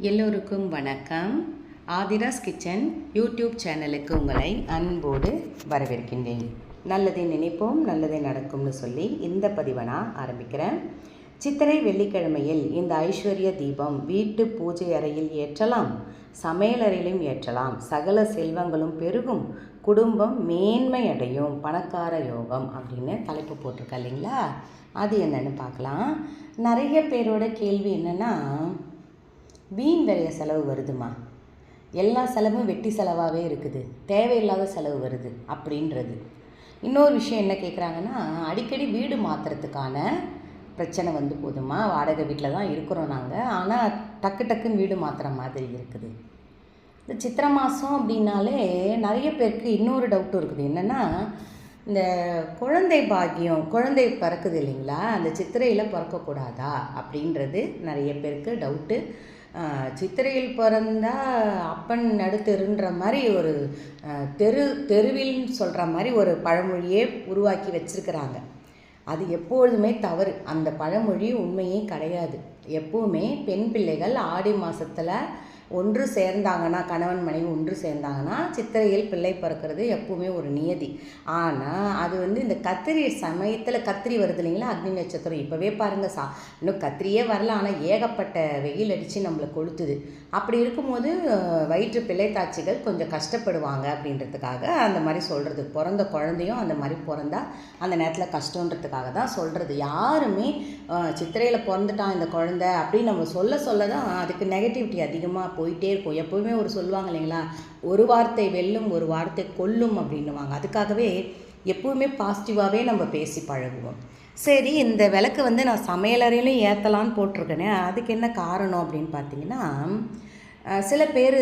எல்லோருக்கும் வணக்கம். Aadhira's kitchen YouTube சேனலுக்கு உங்களை அன்போடு வரவேற்கின்றேன். நல்லதை நினைப்போம் நல்லதே நடக்கும்னு சொல்லி இந்த பதிவை நான் ஆரம்பிக்கிறேன். சித்திரை வெள்ளிக்கிழமையில் இந்த ஐஸ்வர்ய தீபம் வீட்டு பூஜை அறையில் ஏற்றலாம் சமையலறையிலும் ஏற்றலாம். சகல செல்வங்களும் பெருகும் குடும்பம் மேன்மை அடையும் பணக்கார யோகம் அப்படின்னு தலைப்பு போட்டிருக்கா இல்லைங்களா? அது என்னென்னு பார்க்கலாம். நிறைய பேரோட கேள்வி என்னென்னா வீண் விரைய செலவு வருதுமா? எல்லா செலவும் வெட்டி செலவாகவே இருக்குது. தேவையில்லாத செலவு வருது அப்படின்றது. இன்னொரு விஷயம் என்ன கேட்குறாங்கன்னா அடிக்கடி வீடு மாற்றுறதுக்கான பிரச்சனை வந்து போதுமா? வாடகை வீட்டில் தான் இருக்கிறோம் நாங்கள் ஆனால் டக்கு டக்குன்னு வீடு மாற்றுற மாதிரி இருக்குது. இந்த சித்திரை மாதம் அப்படின்னாலே நிறைய பேருக்கு இன்னொரு டவுட்டும் இருக்குது. என்னென்னா இந்த குழந்தை பாக்கியம் குழந்தை பிறக்குது இல்லைங்களா? அந்த சித்திரையில் பிறக்கக்கூடாதா? அப்படின்றது நிறைய பேருக்கு டவுட்டு சித்திரையில் பிறந்தா அப்பன் நடுத்தெருன்ற மாதிரி ஒரு தெரு தெருவில் சொல்கிற மாதிரி ஒரு பழமொழியே உருவாக்கி வச்சிருக்கிறாங்க. அது எப்பொழுதுமே தவறு. அந்த பழமொழி உண்மையே கிடையாது. எப்பவுமே பெண் பிள்ளைகள் ஆடி மாதத்தில் ஒன்று சேர்ந்தாங்கன்னா கணவன் மனைவி ஒன்று சேர்ந்தாங்கன்னா சித்திரையில் பிள்ளை பிறக்கிறது எப்பவுமே ஒரு நியதி. ஆனால் அது வந்து இந்த கத்திரி சமயத்தில் கத்திரி வருது இல்லைங்களா? அக்னி நட்சத்திரம். இப்போவே பாருங்கள் சா இன்னும் கத்திரியே வரல ஆனால் ஏகப்பட்ட வெயில் அடித்து நம்மளை கொளுத்துது. அப்படி இருக்கும்போது வயிற்று பிள்ளை தாட்சிகள் கொஞ்சம் கஷ்டப்படுவாங்க அப்படின்றதுக்காக அந்த மாதிரி சொல்கிறது பிறந்த குழந்தையும் அந்த மாதிரி பிறந்தா அந்த நேரத்தில் கஷ்டன்றதுக்காக தான் சொல்கிறது யாருமே சித்திரையில் பிறந்துட்டான் இந்த குழந்தை அப்படின்னு நம்ம சொல்ல சொல்ல தான் அதுக்கு நெகட்டிவிட்டி அதிகமாக போயிட்டே இருக்கும். எப்போவுமே ஒரு சொல்லுவாங்க இல்லைங்களா? ஒரு வார்த்தை வெல்லும் ஒரு வார்த்தை கொல்லும் அப்படின்னுவாங்க. அதுக்காகவே எப்போவுமே பாசிட்டிவாகவே நம்ம பேசி பழகுவோம். சரி இந்த விளக்கு வந்து நான் சமையலறையிலும் ஏற்றலான்னு போட்டிருக்கேனே அதுக்கு என்ன காரணம் அப்படின்னு பார்த்தீங்கன்னா சில பேர்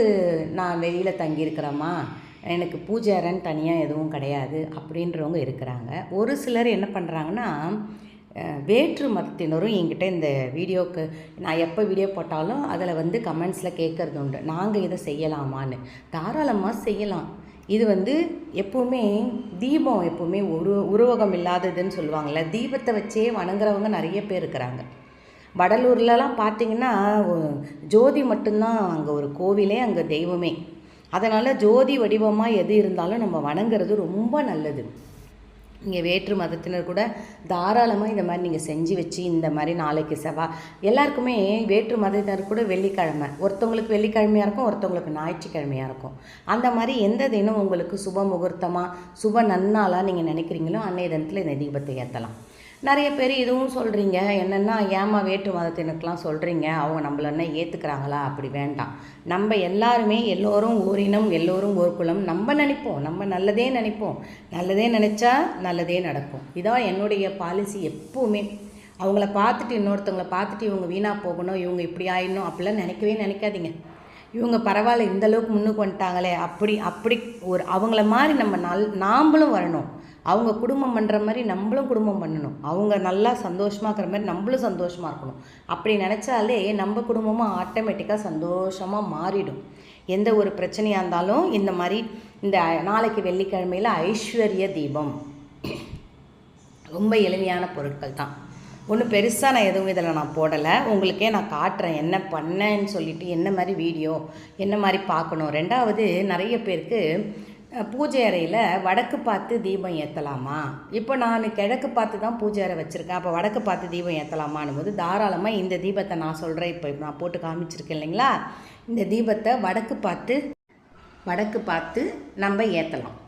நான் வெளியில் தங்கியிருக்கிறேம்மா எனக்கு பூஜை அறைன்னு தனியாக எதுவும் கிடையாது அப்படின்றவங்க இருக்கிறாங்க. ஒரு சிலர் என்ன பண்ணுறாங்கன்னா வேற்று மதத்தினரும் என்கிட்ட இந்த வீடியோக்கு நான் எப்போ வீடியோ போட்டாலும் அதில் வந்து கமெண்ட்ஸில் கேட்குறது உண்டு. நாங்கள் இதை செய்யலாமான்னு. தாராளமாக செய்யலாம். இது வந்து எப்போவுமே தீபம் எப்போவுமே உரு உருவகம் இல்லாததுன்னு சொல்லுவாங்கள்ல தீபத்தை வச்சே வணங்குறவங்க நிறைய பேர் இருக்கிறாங்க. வடலூர்லலாம் பார்த்தீங்கன்னா ஜோதி மட்டும்தான் அங்கே ஒரு கோவிலே அங்கே தெய்வமே. அதனால் ஜோதி வடிவமாக எது இருந்தாலும் நம்ம வணங்குறது ரொம்ப நல்லது. இங்கே வேற்று மதத்தினர் கூட தாராளமாக இந்த மாதிரி நீங்கள் செஞ்சு வச்சு இந்த மாதிரி நாளைக்கு செவ்வா. எல்லாருக்குமே வேற்று மதத்தினர் கூட வெள்ளிக்கிழமை. ஒருத்தவங்களுக்கு வெள்ளிக்கிழமையாக இருக்கும் ஒருத்தவங்களுக்கு ஞாயிற்றுக்கிழமையாக இருக்கும். அந்த மாதிரி எந்த தினம் உங்களுக்கு சுப முகூர்த்தமாக சுப நன்னாளாக நீங்கள் நினைக்கிறீங்களோ அன்னைய தினத்தில் இந்த தீபத்தை ஏற்றலாம் நிறைய பேர் இதுவும் சொல்கிறீங்க என்னென்னா ஏமா வேற்று மதத்தினருக்கெலாம் சொல்கிறீங்க அவங்க நம்மள என்ன ஏற்றுக்கிறாங்களா அப்படி வேண்டாம். நம்ம எல்லாருமே எல்லோரும் ஓரினம் எல்லோரும் ஒரு குலம் நம்ம நினைப்போம் நம்ம நல்லதே நினைப்போம். நல்லதே நினச்சா நல்லதே நடக்கும். இதான் என்னுடைய பாலிசி எப்போவுமே. அவங்கள பார்த்துட்டு இன்னொருத்தவங்களை பார்த்துட்டு இவங்க வீணாக போகணும் இவங்க இப்படி ஆயிடணும் அப்படிலாம் நினைக்கவே நினைக்காதீங்க. இவங்க பரவாயில்ல இந்த அளவுக்கு முன்னுக்கு வந்துட்டாங்களே அப்படி அப்படி ஒரு அவங்கள மாதிரி நம்ம நல் நாம்பளும் வரணும். அவங்க குடும்பம் பண்ணுற மாதிரி நம்மளும் குடும்பம் பண்ணணும். அவங்க நல்லா சந்தோஷமாக இருக்கிற மாதிரி நம்மளும் சந்தோஷமாக இருக்கணும். அப்படி நினச்சாலே நம்ம குடும்பமும் ஆட்டோமேட்டிக்காக சந்தோஷமாக மாறிடும். எந்த ஒரு பிரச்சனையாக இருந்தாலும் இந்த மாதிரி இந்த நாளைக்கு வெள்ளிக்கிழமையில் ஐஸ்வர்ய தீபம். ரொம்ப எளிமையான பொருட்கள் தான். ஒன்றும் பெருசாக நான் எதுவும் இதில் நான் போடலை. உங்களுக்கே நான் காட்டுறேன். என்ன பண்ணேன்னு சொல்லிட்டு என்ன மாதிரி வீடியோ என்ன மாதிரி பார்க்கணும். ரெண்டாவது நிறைய பேருக்கு பூஜை அறையில் வடக்கு பார்த்து தீபம் ஏற்றலாமா இப்போ நான் கிழக்கு பார்த்து தான் பூஜை அறை வச்சுருக்கேன். அப்போ வடக்கு பார்த்து தீபம் ஏற்றலாமான்னு போது தாராளமாக இந்த தீபத்தை நான் சொல்கிறேன் இப்போ நான் போட்டு காமிச்சிருக்கேன் இல்லைங்களா? இந்த தீபத்தை வடக்கு பார்த்து வடக்கு பார்த்து நம்ம ஏற்றலாம்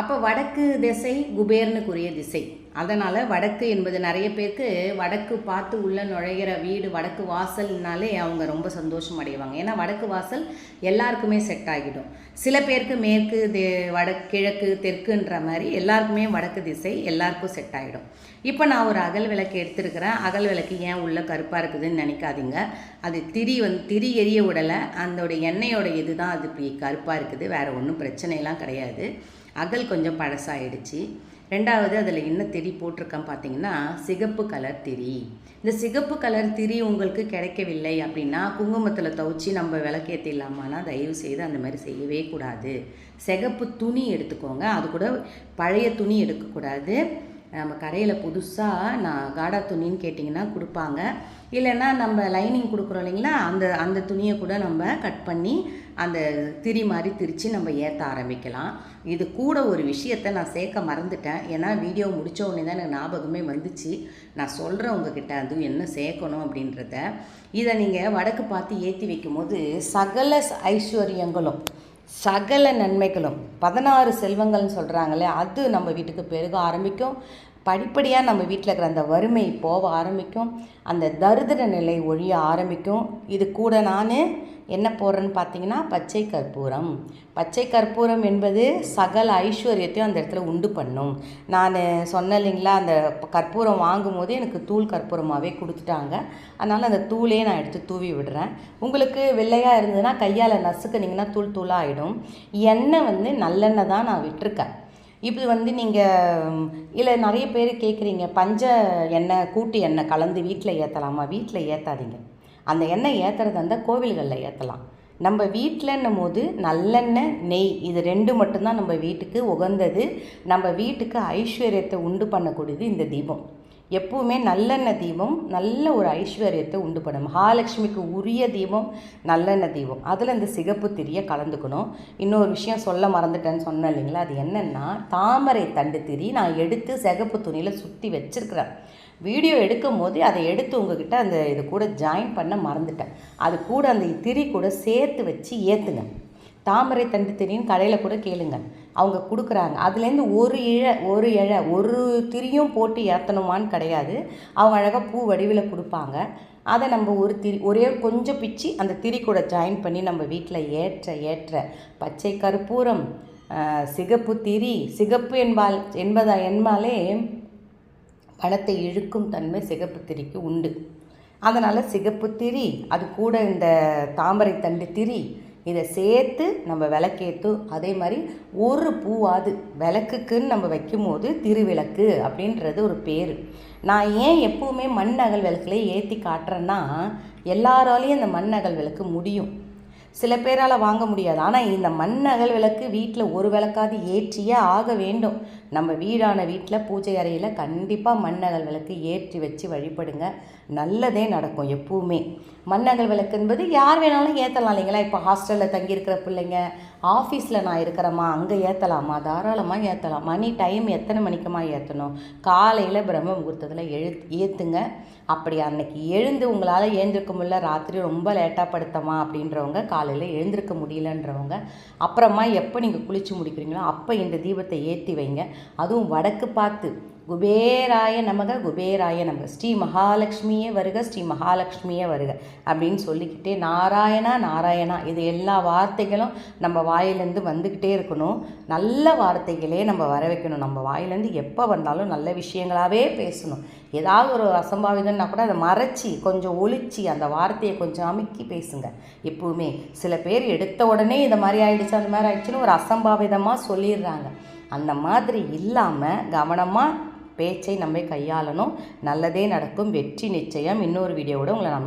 அப்போ வடக்கு திசை குபேர்னுக்குரிய திசை. அதனால் வடக்கு என்பது நிறைய பேருக்கு வடக்கு பார்த்து உள்ளே நுழையிற வீடு வடக்கு வாசல்னாலே அவங்க ரொம்ப சந்தோஷம் அடைவாங்க. ஏன்னா வடக்கு வாசல் எல்லாருக்குமே செட் ஆகிடும். சில பேருக்கு மேற்கு தே வட கிழக்கு தெற்குன்ற மாதிரி எல்லாருக்குமே வடக்கு திசை எல்லாருக்கும் செட் ஆகிடும். இப்போ நான் ஒரு அகல் விளக்கு எடுத்திருக்கிறேன். அகல் விளக்கு ஏன் உள்ள கருப்பாக இருக்குதுன்னு நினைக்காதீங்க. அது திரி வந்து திரி எரிய விடலை அதோட எண்ணெயோட இது தான் அது கருப்பாக இருக்குது. வேறு ஒன்றும் பிரச்சனையெல்லாம் கிடையாது. அகல் கொஞ்சம் பழசாயிடுச்சு. ரெண்டாவது அதில் என்ன திரி போட்டிருக்கேன் பார்த்தீங்கன்னா சிகப்பு கலர் திரி. இந்த சிகப்பு கலர் திரி உங்களுக்கு கிடைக்கவில்லை அப்படின்னா குங்குமத்தில் துவச்சி நம்ம விளக்கேற்றிடலாமான்னா தயவு செய்து அந்த மாதிரி செய்யவே கூடாது. சிகப்பு துணி எடுத்துக்கோங்க. அது கூட பழைய துணி எடுக்கக்கூடாது. நம்ம கடையில் புதுசாக நான் காடா துணின்னு கேட்டிங்கன்னா கொடுப்பாங்க. இல்லைன்னா நம்ம லைனிங் கொடுக்குறோம் இல்லைங்களா? அந்த அந்த துணியை கூட நம்ம கட் பண்ணி அந்த திரி மாதிரி திரித்து நம்ம ஏற்ற ஆரம்பிக்கலாம். இது கூட ஒரு விஷயத்தை நான் சேர்க்க மறந்துட்டேன். ஏன்னா வீடியோ முடித்த உடனே தான் எனக்கு ஞாபகமே வந்துச்சு. நான் சொல்கிறேன் உங்ககிட்ட அது என்ன சேர்க்கணும்? அப்படின்றத. இதை நீங்கள் வடக்கு பார்த்து ஏற்றி வைக்கும்போது சகல ஐஸ்வர்யங்களும் சகல நன்மைகளும் பதினாறு செல்வங்கள்னு சொல்கிறாங்களே அது நம்ம வீட்டுக்கு பெருக ஆரம்பிக்கும். படிப்படியாக நம்ம வீட்டில் இருக்கிற அந்த வறுமை போக ஆரம்பிக்கும். அந்த தரித்திர நிலை ஒழிய ஆரம்பிக்கும். இது கூட நான் என்ன போடுறேன்னு பார்த்தீங்கன்னா பச்சை கற்பூரம். பச்சை கற்பூரம் என்பது சகல ஐஸ்வர்யத்தையும் அந்த இடத்துல உண்டு பண்ணும். நான் சொன்னேன் இல்லைங்களா அந்த கற்பூரம் வாங்கும்போது எனக்கு தூள் கற்பூரமாகவே கொடுத்துட்டாங்க. அதனால் அந்த தூளே நான் எடுத்து தூவி விடுறேன். உங்களுக்கு வெள்ளையாக இருந்ததுன்னா கையால் நசுக்குனிங்கன்னா தூள் தூளாக ஆகிடும் எண்ணெய் வந்து நல்லெண்ணெய் தான் நான் விட்டுருக்கேன். இப்படி வந்து நீங்கள் இல்லை நிறைய பேர் கேட்குறீங்க பஞ்ச எண்ணெய் கூட்டு எண்ணெய் கலந்து வீட்டில் ஏற்றலாமா வீட்டில் ஏற்றாதீங்க அந்த எண்ணெய் ஏற்றுறதா இருந்தால் கோவில்களில் ஏற்றலாம் நம்ம வீட்டிலன்னும் போது நல்லெண்ணெய் நெய் இது ரெண்டு மட்டும்தான் நம்ம வீட்டுக்கு உகந்தது. நம்ம வீட்டுக்கு ஐஸ்வர்யத்தை உண்டு பண்ணக்கூடியது இந்த தீபம். எப்பவுமே நல்லெண்ணெய் தீபம் நல்ல ஒரு ஐஸ்வர்யத்தை உண்டு பண்ணும். மகாலட்சுமிக்கு உரிய தீபம் நல்லெண்ணெய் தீபம். அதில் இந்த சிகப்பு திரியை கலந்துக்கணும். இன்னொரு விஷயம் சொல்ல மறந்துட்டேன்னு சொன்னேன் இல்லைங்களா? அது என்னென்னா தாமரை தண்டு திரி நான் எடுத்து சிகப்பு துணியில் சுற்றி வச்சுருக்கிறேன். வீடியோ எடுக்கும் போது அதை எடுத்து உங்ககிட்ட அந்த இது கூட ஜாயின் பண்ண மறந்துட்டேன். அது கூட அந்த திரி கூட சேர்த்து வச்சு ஏற்றுங்க தாமரை தண்டு திரின்னு கடையில் கூட கேளுங்க. அவங்க கொடுக்குறாங்க. அதுலேருந்து ஒரு இழ ஒரு இழ ஒரு திரியும் போட்டு ஏற்றணுமான்னு கிடையாது. அவங்க அழகாக பூ வடிவில் கொடுப்பாங்க. அதை நம்ம ஒரு திரி ஒரே கொஞ்சம் பிச்சு அந்த திரி கூட ஜாயின் பண்ணி நம்ம வீட்டில் ஏற்ற ஏற்ற பச்சை கற்பூரம் சிகப்பு திரி சிகப்பு என்பால் என்பதா என்பாலே பணத்தை இழுக்கும் தன்மை சிகப்பு திரிக்கு உண்டு. அதனால் சிகப்பு திரி அது கூட இந்த தாமரை தண்டு திரி இதை சேர்த்து நம்ம விளக்கேற்றும் அதே மாதிரி ஒரு பூவாது விளக்குக்குன்னு நம்ம வைக்கும்போது திருவிளக்கு அப்படின்றது ஒரு பேர். நான் ஏன் எப்போவுமே மண் அகல் விளக்குலேயே ஏற்றி காட்டுறேன்னா எல்லாராலையும் அந்த மண் அகல் விளக்கு முடியும். சில பேரால் வாங்க முடியாது. ஆனால் இந்த மண் அகல் விளக்கு வீட்டில் ஒரு விளக்காவது ஏற்றியே ஆக வேண்டும். நம்ம வீடான வீட்டில் பூஜை அறையில் கண்டிப்பாக மண்ணகல் விளக்கு ஏற்றி வச்சு வழிபடுங்க. நல்லதே நடக்கும் எப்பவுமே. மண்ணகல் விளக்கு என்பது யார் வேணாலும் ஏற்றலாம் இல்லைங்களா? இப்போ ஹாஸ்டலில் தங்கியிருக்கிற பிள்ளைங்க ஆஃபீஸில் நான் இருக்கிறேம்மா அங்கே ஏற்றலாமா தாராளமாக ஏற்றலாம் மணி டைம் எத்தனை மணிக்குமா ஏற்றணும் காலையில் பிரம்ம முகூர்த்தத்தில் எழு ஏற்றுங்க அப்படி அன்னைக்கு எழுந்து உங்களால் எழுந்திருக்க முடியல ராத்திரி ரொம்ப லேட்டாக படுத்தமா அப்படின்றவங்க காலையில் எழுந்திருக்க முடியலன்றவங்க அப்புறமா எப்போ நீங்கள் குளித்து முடிக்கிறீங்களோ அப்போ இந்த தீபத்தை ஏற்றி வைங்க. அதுவும் வடக்கு பார்த்து. குபேராய நமக குபேராய நமக. ஸ்ரீ மகாலட்சுமியே வருக ஸ்ரீ மகாலட்சுமியே வருக அப்படின்னு சொல்லிக்கிட்டே நாராயணா நாராயணா. இது எல்லா வார்த்தைகளும் நம்ம வாயிலேருந்து வந்துக்கிட்டே இருக்கணும். நல்ல வார்த்தைகளே நம்ம வர வைக்கணும் நம்ம வாயிலேருந்து எப்போ வந்தாலும் நல்ல விஷயங்களாகவே பேசணும். ஏதாவது ஒரு அசம்பாவிதம்னா கூட அதை மறைச்சி கொஞ்சம் ஒழிச்சு அந்த வார்த்தையை கொஞ்சம் அமுக்கி பேசுங்க. எப்பவுமே சில பேர் எடுத்த உடனே இந்த மாதிரி ஆயிடுச்சு அந்த மாதிரி ஆயிடுச்சுன்னு ஒரு அசம்பாவிதமாக சொல்லிடுறாங்க. அந்த மாதிரி இல்லாமல் கவனமாக பேச்சை நம்ம கையாளணும். நல்லதே நடக்கும். வெற்றி நிச்சயம். இன்னொரு வீடியோவோட உங்களை நம்ம